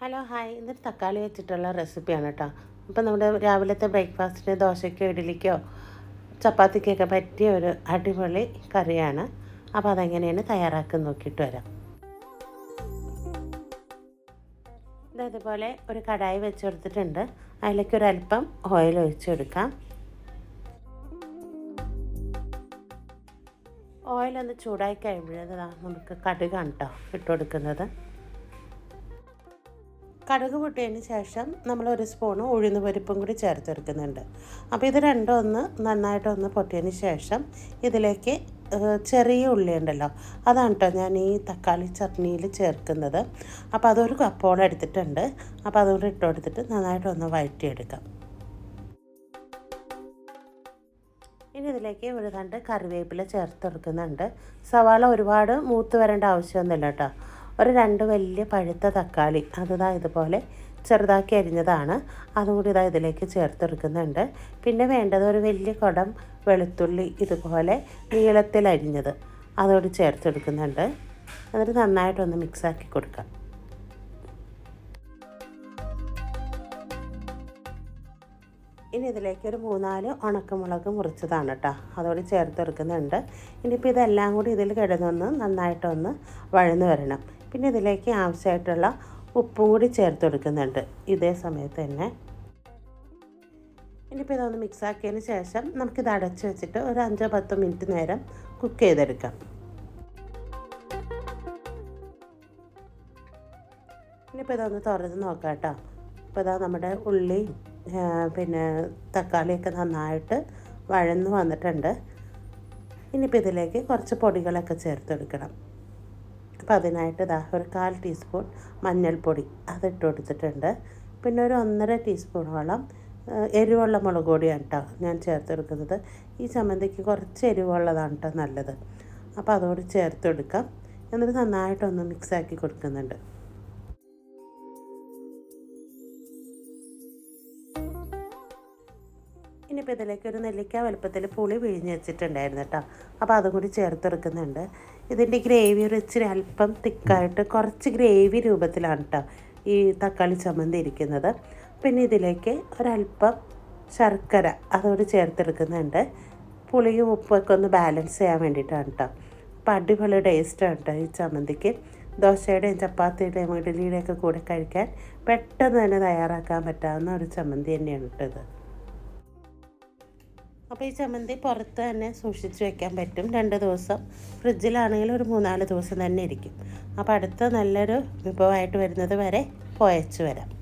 Hello hi. ഇന്നൊരു തക്കാളി വെച്ചിട്ടുള്ള റെസിപ്പിയാണ് കേട്ടോ അപ്പം നമ്മുടെ രാവിലത്തെ ബ്രേക്ക്ഫാസ്റ്റിന് ദോശയ്ക്കോ ഇഡ്ഡലിക്കോ ചപ്പാത്തിക്കൊക്കെ പറ്റിയ ഒരു അടിപൊളി കറിയാണ്. അപ്പോൾ അതെങ്ങനെയാണ് തയ്യാറാക്കി നോക്കിയിട്ട് വരാം. ഇതേപോലെ ഒരു കടായി വെച്ച് കൊടുത്തിട്ടുണ്ട്. അതിലേക്ക് അല്പം ഓയിൽ ഒഴിച്ചെടുക്കാം ഓയിലൊന്ന് ചൂടായി കഴിയുമ്പോഴത് നമുക്ക് കടുകാണ് കേട്ടോ ഇട്ട് കൊടുക്കുന്നത്. കടുക് പൊട്ടിയതിന് ശേഷം നമ്മൾ ഒരു സ്പൂണ് ഉഴുന്ന് പരിപ്പും കൂടി ചേർത്തെടുക്കുന്നുണ്ട്. അപ്പോൾ ഇത് രണ്ടും ഒന്ന് നന്നായിട്ടൊന്ന് പൊട്ടിയതിന് ശേഷം ഇതിലേക്ക് ചെറിയ ഉള്ളി ഉണ്ടല്ലോ അതാണ് കേട്ടോ ഞാൻ ഈ തക്കാളി ചട്നിയിൽ ചേർക്കുന്നത്. അപ്പോൾ അതൊരു കപ്പോളം എടുത്തിട്ടുണ്ട്. അപ്പോൾ അതുകൊണ്ട് ഇട്ട് കൊടുത്തിട്ട് നന്നായിട്ടൊന്ന് വഴറ്റിയെടുക്കാം. ഇനി ഇതിലേക്ക് ഒരു രണ്ട് കറിവേപ്പില ചേർത്ത് കൊടുക്കുന്നുണ്ട് സവാള ഒരുപാട് മൂത്ത് വരേണ്ട ആവശ്യമൊന്നുമില്ല കേട്ടോ ഒരു രണ്ട് വലിയ പഴുത്ത തക്കാളി. അതുതാ ഇതുപോലെ ചെറുതാക്കി അരിഞ്ഞതാണ്. അതും കൂടി ഇതാ ഇതിലേക്ക് ചേർത്തെടുക്കുന്നുണ്ട്. പിന്നെ വേണ്ടത് ഒരു വലിയ കുടം വെളുത്തുള്ളി ഇതുപോലെ നീളത്തിൽ അരിഞ്ഞത്. അതോട് ചേർത്തെടുക്കുന്നുണ്ട്. എന്നിട്ട് നന്നായിട്ടൊന്ന് മിക്സാക്കി കൊടുക്കാം. ഇനി ഇതിലേക്ക് ഒരു മൂന്നാൽ ഉണക്കമുളക് മുറിച്ചതാണ് കേട്ടോ. അതോട് ചേർത്തെടുക്കുന്നുണ്ട്. ഇനിയിപ്പോൾ ഇതെല്ലാം കൂടി ഇതിൽ കിടന്നൊന്ന് നന്നായിട്ടൊന്ന് വഴന്ന് വരണം. പിന്നെ ഇതിലേക്ക് ആവശ്യമായിട്ടുള്ള ഉപ്പും കൂടി ചേർത്ത് കൊടുക്കുന്നുണ്ട്. ഇതേ സമയത്ത് തന്നെ. ഇനിയിപ്പോൾ ഇതൊന്ന് മിക്സ് ആക്കിയതിന് ശേഷം നമുക്കിത് അടച്ചു വെച്ചിട്ട് ഒരു അഞ്ചോ പത്തോ മിനിറ്റ് നേരം കുക്ക് ചെയ്തെടുക്കാം. ഇനിയിപ്പോൾ ഇതൊന്ന് തുറന്ന് നോക്കാം കേട്ടോ. ഇപ്പോൾ ഇതാ നമ്മുടെ ഉള്ളി പിന്നെ തക്കാളിയൊക്കെ നന്നായിട്ട് വഴന്ന് വന്നിട്ടുണ്ട്. ഇനിയിപ്പോൾ ഇതിലേക്ക് കുറച്ച് പൊടികളൊക്കെ ചേർത്തെടുക്കണം അപ്പോൾ അതിനായിട്ട് ഇതാ ഒരു കാൽ ടീസ്പൂൺ മഞ്ഞൾപ്പൊടി അതിട്ട് കൊടുത്തിട്ടുണ്ട്. പിന്നെ ഒരു ഒന്നര ടീസ്പൂണോളം എരിവുള്ള മുളക് പൊടിയാണ് കേട്ടോ ഞാൻ ചേർത്തെടുക്കുന്നത്. ഈ ചമ്മന്തിക്ക് കുറച്ച് എരിവുള്ളതാണ് കേട്ടോ നല്ലത്. അപ്പോൾ അതോട് ചേർത്തെടുക്കാം. എന്നിട്ട് നന്നായിട്ടൊന്ന് മിക്സാക്കി കൊടുക്കുന്നുണ്ട്. ഇനിയിപ്പോൾ ഇതിലേക്ക് ഒരു നെല്ലിക്ക വലുപ്പത്തിൽ പുളി പിഴിഞ്ഞ് വെച്ചിട്ടുണ്ടായിരുന്നു കേട്ടോ അപ്പോൾ അതും കൂടി ചേർത്തെടുക്കുന്നുണ്ട്. ഇതിന്റെ ഗ്രേവി ഒരു ഇച്ചിരി അല്പം തിക്കായിട്ട് കുറച്ച് ഗ്രേവി രൂപത്തിലാണ് കേട്ടോ ഈ തക്കാളി ചമ്മന്തി ഇരിക്കുന്നത്. പിന്നെ ഇതിലേക്ക് ഒരല്പം ശർക്കര അതോട് ചേർത്തെടുക്കുന്നുണ്ട്. പുളിയും ഉപ്പൊക്കെ ഒന്ന് ബാലൻസ് ചെയ്യാൻ വേണ്ടിയിട്ടാണ് കേട്ടോ അപ്പോൾ അടിപൊളി ടേസ്റ്റാണ് കേട്ടോ ഈ ചമ്മന്തിക്ക്. ദോശയുടെയും ചപ്പാത്തിയുടെയും ഇഡലിയുടെയൊക്കെ കൂടെ കഴിക്കാൻ പെട്ടെന്ന് തന്നെ തയ്യാറാക്കാൻ പറ്റാവുന്ന ഒരു ചമ്മന്തി തന്നെയാണ് കേട്ടത് അപ്പോൾ ഈ ചമ്മന്തി പുറത്ത് തന്നെ സൂക്ഷിച്ച് വെക്കാൻ പറ്റും. രണ്ട് ദിവസം ഫ്രിഡ്ജിലാണെങ്കിൽ ഒരു മൂന്നാൽ ദിവസം തന്നെ ഇരിക്കും. അപ്പോൾ അടുത്ത നല്ലൊരു വിഭവമായിട്ട് വരുന്നത് വരെ പോയച്ച് വരാം.